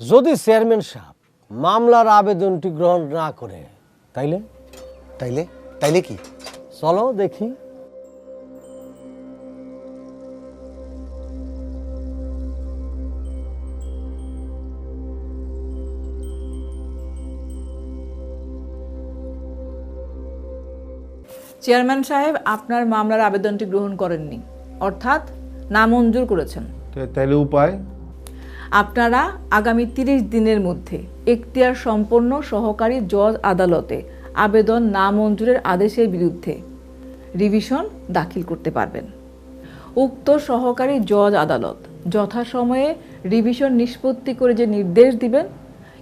যদি চেয়ারম্যান সাহেব মামলার আবেদনটি গ্রহণ না করে তাইলে? তাইলে? তাইলে কি? চলো দেখি। চেয়ারম্যান সাহেব আপনার মামলার আবেদনটি গ্রহণ করেননি অর্থাৎ নামঞ্জুর করেছেন। তাইলে উপায়? আপনারা আগামী তিরিশ দিনের মধ্যে এখতিয়ার সম্পন্ন সহকারী জজ আদালতে আবেদন না মঞ্জুরের আদেশের বিরুদ্ধে রিভিশন দাখিল করতে পারবেন। উক্ত সহকারী জজ আদালত যথাসময়ে রিভিশন নিষ্পত্তি করে যে নির্দেশ দিবেন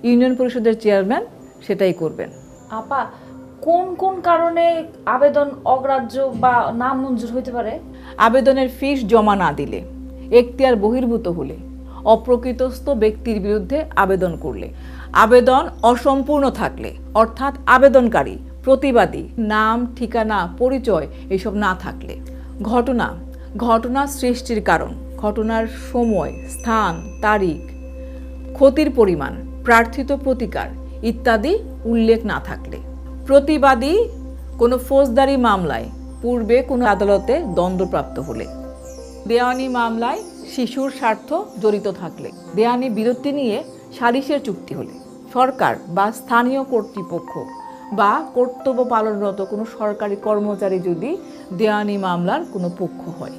ইউনিয়ন পরিষদের চেয়ারম্যান সেটাই করবেন। আপা কোন কোন কারণে আবেদন অগ্রাহ্য বা নাম মঞ্জুর হইতে পারে? আবেদনের ফিস জমা না দিলে এখতিয়ার বহির্ভূত হলে অপ্রকৃতস্থ ব্যক্তির বিরুদ্ধে আবেদন করলে। আবেদন অসম্পূর্ণ থাকলে, অর্থাৎ আবেদনকারী, প্রতিবাদী, নাম, ঠিকানা, পরিচয় এসব না থাকলে। ঘটনা ঘটনা সৃষ্টির কারণ, ঘটনার সময়, স্থান, তারিখ, ক্ষতির পরিমাণ, প্রার্থিত প্রতিকার ইত্যাদি উল্লেখ না থাকলে। প্রতিবাদী কোনো ফৌজদারি মামলায় পূর্বে কোনো আদালতে দণ্ডপ্রাপ্ত হলে। দেওয়ানি মামলায় শিশুর স্বার্থ জড়িত থাকলে। দেয়ানি বিরতি নিয়ে সালিশের চুক্তি হলে সরকার বা স্থানীয় কর্তৃপক্ষ বা কর্তব্য পালনরত কোনো সরকারি কর্মচারী যদি দেওয়ানি মামলার কোনো পক্ষ হয়।